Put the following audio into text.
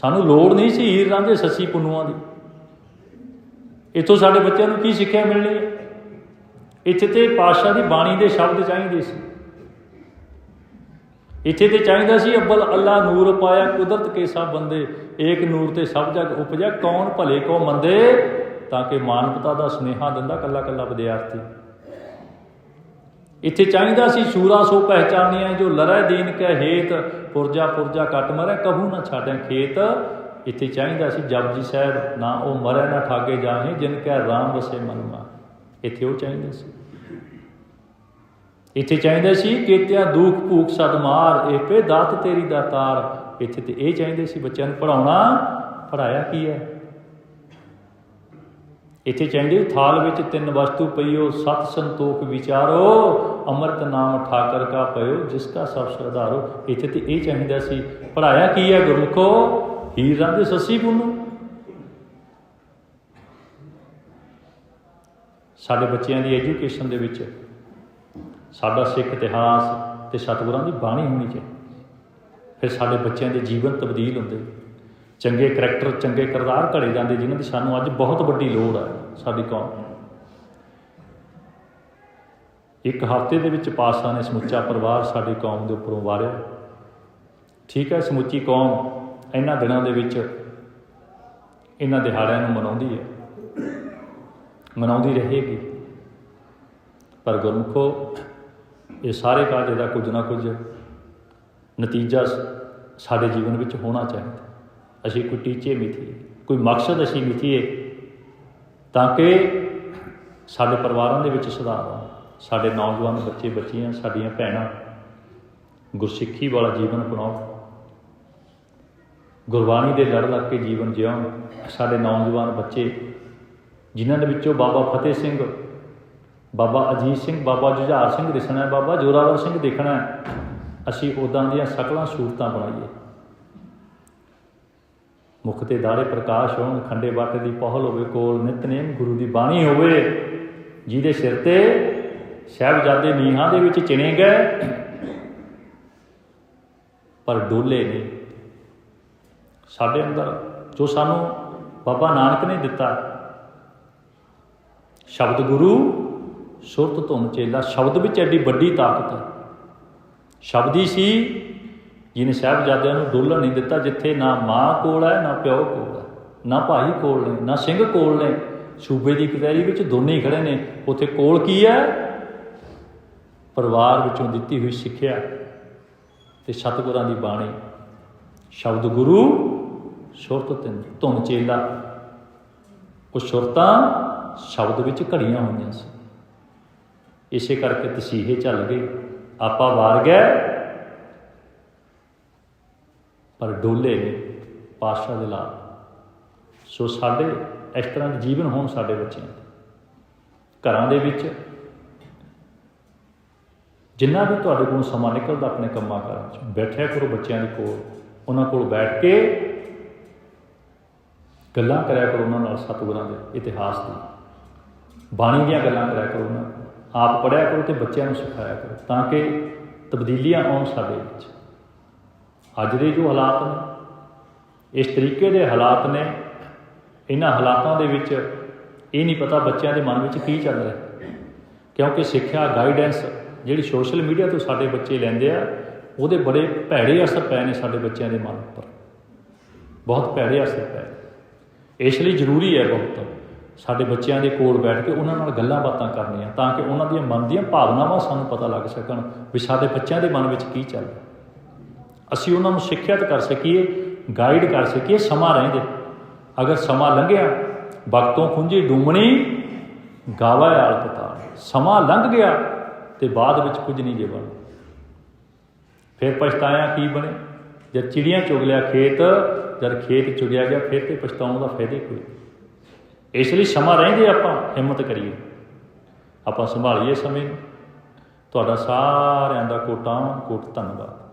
ਸਾਨੂੰ ਲੋੜ ਨਹੀਂ ਸੀ ਹੀਰ ਰਾਂਝੇ ਸੱਸੀ ਪੁੰਨੂਆਂ ਦੀ। ਇੱਥੋਂ ਸਾਡੇ ਬੱਚਿਆਂ ਨੂੰ ਕੀ ਸਿੱਖਿਆ ਮਿਲਣੀ ਹੈ? ਇੱਥੇ ਤੇ ਪਾਤਸ਼ਾਹ ਦੀ ਬਾਣੀ ਦੇ ਸ਼ਬਦ ਚਾਹੀਦੇ ਸੀ। ਇੱਥੇ ਤੇ ਚਾਹੀਦਾ ਸੀ, ਅੱਬਲ ਅੱਲਾ ਨੂਰ ਪਾਇਆ, ਕੁਦਰਤ ਕੇ ਸਭ ਬੰਦੇ, ਏਕ ਨੂਰ ਤੇ ਸਭ ਜਗ ਉਪਜਿਆ ਕੌਣ ਭਲੇ ਕੋ ਮੰਦੇ, ਤਾਂ ਕਿ ਮਾਨਵਤਾ ਦਾ ਸੁਨੇਹਾ ਦਿੰਦਾ, ਕੱਲਾ ਕੱਲਾ ਵਿਦਿਆਰਥੀ। ਇੱਥੇ ਚਾਹੀਦਾ ਸੀ ਸ਼ੂਰਾ ਸੋ ਪਹਿਚਾਨੀਆਂ, ਜੋ ਲਰੈ ਦੀਨ ਕੈ ਹੇਤ, ਪੁਰਜਾ ਪੁਰਜਾ ਕੱਟ ਮਰੈ, ਕਹੂ ਨਾ ਛਾੜੈ ਖੇਤ। ਇੱਥੇ ਚਾਹੀਦਾ ਸੀ ਜਪਜੀ ਸਾਹਿਬ, ਨਾ ਉਹ ਮਰੈ ਨਾ ਠਾਗੇ ਜਾਹੇ ਜਿਨ ਕੈ ਰਾਮ ਵਸੇ ਮਨਮਾ। ਇੱਥੇ ਉਹ ਚਾਹੀਦਾ ਸੀ। ਇੱਥੇ ਚਾਹੀਦਾ ਸੀ, ਕੀਤਿਆ ਦੁਖ ਭੂਖ ਸਦਮਾਰ ਇਹ ਪੇ ਦਾਤ ਤੇਰੀ ਦਾਤਾਰ ਇੱਥੇ ਤੇ ਇਹ ਚਾਹੀਦੇ ਸੀ, ਬੱਚਿਆਂ ਨੂੰ ਪੜਾਉਣਾ ਪੜਾਇਆ ਕੀ ਹੈ? ਇੱਥੇ ਚਾਹੀਦੇ ਥਾਲ ਵਿੱਚ ਤਿੰਨ ਵਸਤੂ ਪਈਓ, ਸਤ ਸੰਤੋਖ ਵਿਚਾਰੋ, ਅੰਮ੍ਰਿਤ ਨਾਮ ਠਾਕਰ ਕਾ ਪਇਓ, ਜਿਸ ਕਾ ਸਭ ਸਰਦਾਰੋ ਇੱਥੇ ਤੇ ਇਹ ਚਾਹੀਦਾ ਸੀ ਪੜਾਇਆ ਕੀ ਹੈ ਗੁਰਮੁਖੋ? ਹੀਰ ਰਾਂਝੇ ਸੱਸੀ ਪੁੰਨੂ। ਸਾਡੇ ਬੱਚਿਆਂ ਦੀ ਐਜੂਕੇਸ਼ਨ ਦੇ ਵਿੱਚ ਸਾਡਾ ਸਿੱਖ ਇਤਿਹਾਸ ਤੇ ਸਤਿਗੁਰਾਂ ਦੀ ਬਾਣੀ ਹੋਣੀ ਚਾਹੀਦੀ। ਫਿਰ ਸਾਡੇ ਬੱਚਿਆਂ ਦੇ ਜੀਵਨ ਤਬਦੀਲ ਹੁੰਦੇ। ਚੰਗੇ ਕਰੈਕਟਰ ਚੰਗੇ ਕਿਰਦਾਰ ਘੜੇ ਜਾਂਦੇ, ਜਿਨ੍ਹਾਂ ਦੀ ਸਾਨੂੰ ਅੱਜ ਬਹੁਤ ਵੱਡੀ ਲੋੜ ਹੈ ਸਾਡੀ ਕੌਮ। ਇੱਕ ਹਫ਼ਤੇ ਦੇ ਵਿੱਚ ਪਾਸਾ ਨੇ ਸਮੁੱਚਾ ਪਰਿਵਾਰ ਸਾਡੀ ਕੌਮ ਦੇ ਉੱਪਰੋਂ ਵਾਰਿਆ। ਠੀਕ ਹੈ, ਸਮੁੱਚੀ ਕੌਮ ਇਹਨਾਂ ਦਿਨਾਂ ਦੇ ਵਿੱਚ ਇਹਨਾਂ ਦਿਹਾੜਿਆਂ ਨੂੰ ਮਨਾਉਂਦੀ ਹੈ। ਮਨਾਉਂਦੀ ਰਹੇਗੀ। ਪਰ ਗੁਰਮੁਖੋ, ਇਹ ਸਾਰੇ ਕਾਜ ਦਾ ਕੁਝ ਨਾ ਕੁਝ ਨਤੀਜਾ ਸਾਡੇ ਜੀਵਨ ਵਿੱਚ ਹੋਣਾ ਚਾਹੀਦਾ। ਅਸੀਂ ਕੋਈ ਟੀਚੇ ਮਿਥੀਏ ਕੋਈ ਮਕਸਦ ਅਸੀਂ ਮਿਥੀਏ ਤਾਂ ਕਿ ਸਾਡੇ ਪਰਿਵਾਰਾਂ ਦੇ ਵਿੱਚ ਸੁਧਾਰ ਆਵੇ, ਸਾਡੇ ਨੌਜਵਾਨ ਬੱਚੇ ਬੱਚੀਆਂ, ਸਾਡੀਆਂ ਭੈਣਾਂ ਗੁਰਸਿੱਖੀ ਵਾਲਾ ਜੀਵਨ ਅਪਣਾਓ ਗੁਰਬਾਣੀ ਦੇ ਲੜ ਲੱਗ ਕੇ ਜੀਵਨ ਜਿਉਣ, ਸਾਡੇ ਨੌਜਵਾਨ ਬੱਚੇ ਜਿਨ੍ਹਾਂ ਦੇ ਵਿੱਚੋਂ ਬਾਬਾ ਫਤਿਹ ਸਿੰਘ, ਬਾਬਾ ਅਜੀਤ ਸਿੰਘ, ਬਾਬਾ ਜੁਝਾਰ ਸਿੰਘ ਦਿਸਣਾ ਹੈ, ਬਾਬਾ ਜੋਰਾਵਰ ਸਿੰਘ ਦੇਖਣਾ ਹੈ, ਅਸੀਂ ਉਦਾਂ ਦੀਆਂ ਸਕਲਾਂ ਸੂਰਤਾਂ ਬਣਾਈਏ। ਮੁਖ ਤੇ ਦਾੜੇ ਪ੍ਰਕਾਸ਼ ਹੋਣ, ਖੰਡੇ ਬਾਟੇ ਦੀ ਪਹਲ ਹੋਵੇ, ਕੋਲ ਨਿਤਨੇਮ ਗੁਰੂ ਦੀ ਬਾਣੀ ਹੋਵੇ, ਜਿਹਦੇ ਸਿਰ ਤੇ ਸਾਹਿਬਜ਼ਾਦੇ ਨੀਹਾਂ ਦੇ ਵਿੱਚ ਚਿਣੇ ਗਏ, ਪਰ ਡੋਲੇ ਨਹੀਂ ਸਾਡੇ ਅੰਦਰ ਜੋ ਸਾਨੂੰ ਬਾਬਾ ਨਾਨਕ ਨੇ ਦਿੱਤਾ, ਸ਼ਬਦ ਗੁਰੂ, ਸੁਰਤ ਧੁਨ ਚੇਲਾ, ਸ਼ਬਦ ਵਿੱਚ ਐਡੀ ਵੱਡੀ ਤਾਕਤ ਹੈ। ਸ਼ਬਦ ਹੀ ਸੀ ਜਿਹਨੇ ਸਾਹਿਬਜ਼ਾਦਿਆਂ ਨੂੰ ਡੋਲਣ ਨਹੀਂ ਦਿੱਤਾ, ਜਿੱਥੇ ਨਾ ਮਾਂ ਕੋਲ ਹੈ, ਨਾ ਪਿਓ ਕੋਲ ਹੈ, ਨਾ ਭਾਈ ਕੋਲ ਨੇ, ਨਾ ਸਿੰਘ ਕੋਲ ਨੇ, ਸੂਬੇ ਦੀ ਕਚਹਿਰੀ ਵਿੱਚ ਦੋਨੇ ਹੀ ਖੜੇ ਨੇ। ਉੱਥੇ ਕੋਲ ਕੀ ਹੈ? ਪਰਿਵਾਰ ਵਿੱਚੋਂ ਦਿੱਤੀ ਹੋਈ ਸਿੱਖਿਆ ਤੇ ਸਤਿਗੁਰਾਂ ਦੀ ਬਾਣੀ। ਸ਼ਬਦ ਗੁਰੂ, ਸੁਰਤ ਤਿੰਨ, ਧੁਨ ਚੇਲਾ। ਉਹ ਸੁਰਤਾਂ ਸ਼ਬਦ ਵਿੱਚ ਘੜੀਆਂ ਹੋਈਆਂ ਸੀ। ਇਸੇ ਕਰਕੇ ਤਸੀਹੇ ਚੱਲ ਗਏ। ਆਪਾਂ ਵਾਰ ਗਏ। ਪਰ ਡੋਲੇ ਨੇ ਪਾਸ਼ਾ ਦੇ ਲਾਲ। ਸੋ ਸਾਡੇ, ਇਸ ਤਰ੍ਹਾਂ ਦੇ ਜੀਵਨ ਹੋਣ ਸਾਡੇ ਬੱਚਿਆਂ ਦੇ। ਘਰਾਂ ਦੇ ਵਿੱਚ ਜਿੰਨਾ ਵੀ ਤੁਹਾਡੇ ਕੋਲ ਸਮਾਂ ਨਿਕਲਦਾ ਆਪਣੇ ਕੰਮਾਂ ਕਾਰਾਂ 'ਚ, ਬੈਠਿਆ ਕਰੋ ਬੱਚਿਆਂ ਦੇ ਕੋਲ, ਉਹਨਾਂ ਕੋਲ ਬੈਠ ਕੇ ਗੱਲਾਂ ਕਰਿਆ ਕਰੋ ਉਹਨਾਂ ਨਾਲ ਸਤਿਗੁਰਾਂ ਦੇ ਇਤਿਹਾਸ ਦੀ। ਬਾਣੀ ਦੀਆਂ ਗੱਲਾਂ ਕਰਿਆ ਕਰੋ ਉਹਨਾਂ ਆਪ ਪੜਿਆ ਕਰੋ ਤੇ ਬੱਚਿਆਂ ਨੂੰ ਸਿਖਾਇਆ ਕਰੋ ਤਾਂ ਕਿ ਤਬਦੀਲੀਆਂ ਆਉਣ ਸਾਡੇ ਵਿੱਚ। ਅੱਜ ਦੇ ਜੋ ਹਾਲਾਤ ਨੇ, ਇਸ ਤਰੀਕੇ ਦੇ ਹਾਲਾਤ ਨੇ, ਇਹਨਾਂ ਹਾਲਾਤਾਂ ਦੇ ਵਿੱਚ ਇਹ ਨਹੀਂ ਪਤਾ ਬੱਚਿਆਂ ਦੇ ਮਨ ਵਿੱਚ ਕੀ ਚੱਲ ਰਿਹਾ। ਕਿਉਂਕਿ ਸਿੱਖਿਆ ਗਾਈਡੈਂਸ ਜਿਹੜੀ ਸੋਸ਼ਲ ਮੀਡੀਆ ਤੋਂ ਸਾਡੇ ਬੱਚੇ ਲੈਂਦੇ ਆ, ਉਹਦੇ ਬੜੇ ਭੈੜੇ ਅਸਰ ਪਏ ਨੇ ਸਾਡੇ ਬੱਚਿਆਂ ਦੇ ਮਨ ਉੱਪਰ। ਬਹੁਤ ਭੈੜੇ ਅਸਰ ਪਏ ਇਸ ਲਈ ਜ਼ਰੂਰੀ ਹੈ ਬਹੁਤ ਸਾਡੇ ਬੱਚਿਆਂ ਦੇ ਕੋਲ ਬੈਠ ਕੇ ਉਹਨਾਂ ਨਾਲ ਗੱਲਾਂ ਬਾਤਾਂ ਕਰਨੀਆਂ, ਤਾਂ ਕਿ ਉਹਨਾਂ ਦੀਆਂ ਮਨ ਦੀਆਂ ਭਾਵਨਾਵਾਂ ਸਾਨੂੰ ਪਤਾ ਲੱਗ ਸਕਣ ਵੀ ਸਾਡੇ ਬੱਚਿਆਂ ਦੇ ਮਨ ਵਿੱਚ ਕੀ ਚੱਲ ਰਿਹਾ। ਅਸੀਂ ਉਹਨਾਂ ਨੂੰ ਸਿੱਖਿਅਤ ਕਰ ਸਕੀਏ ਗਾਈਡ ਕਰ ਸਕੀਏ, ਸਮਾਂ ਰਹਿੰਦੇ। ਅਗਰ ਸਮਾਂ ਲੰਘਿਆ, ਵਕਤੋਂ ਖੁੰਝੀ ਡੂਮਣੀ ਗਾਵਾ ਆਲ ਪਤਾ ਸਮਾਂ ਲੰਘ ਗਿਆ ਤੇ ਬਾਅਦ ਵਿੱਚ ਕੁਝ ਨਹੀਂ ਜੇ ਬਣ ਫਿਰ ਪਛਤਾਇਆ ਕੀ ਬਣੇ? ਜਦ ਚਿੜੀਆਂ ਚੁਗ ਲਿਆ ਖੇਤ, ਜਦ ਖੇਤ ਚੁਗਿਆ ਗਿਆ, ਫਿਰ ਤੇ ਪਛਤਾਉਣ ਦਾ ਫਾਇਦਾ ਹੀ ਕੋਈ ਇਸ ਲਈ ਸਮਾਂ ਰਹਿੰਦੇ ਆਪਾਂ, ਹਿੰਮਤ ਕਰੀਏ। ਆਪਾਂ ਸੰਭਾਲੀਏ ਸਮੇਂ ਨੂੰ। ਤੁਹਾਡਾ ਸਾਰਿਆਂ ਦਾ ਕੋਟਾਂ, ਕੋਟ ਧੰਨਵਾਦ।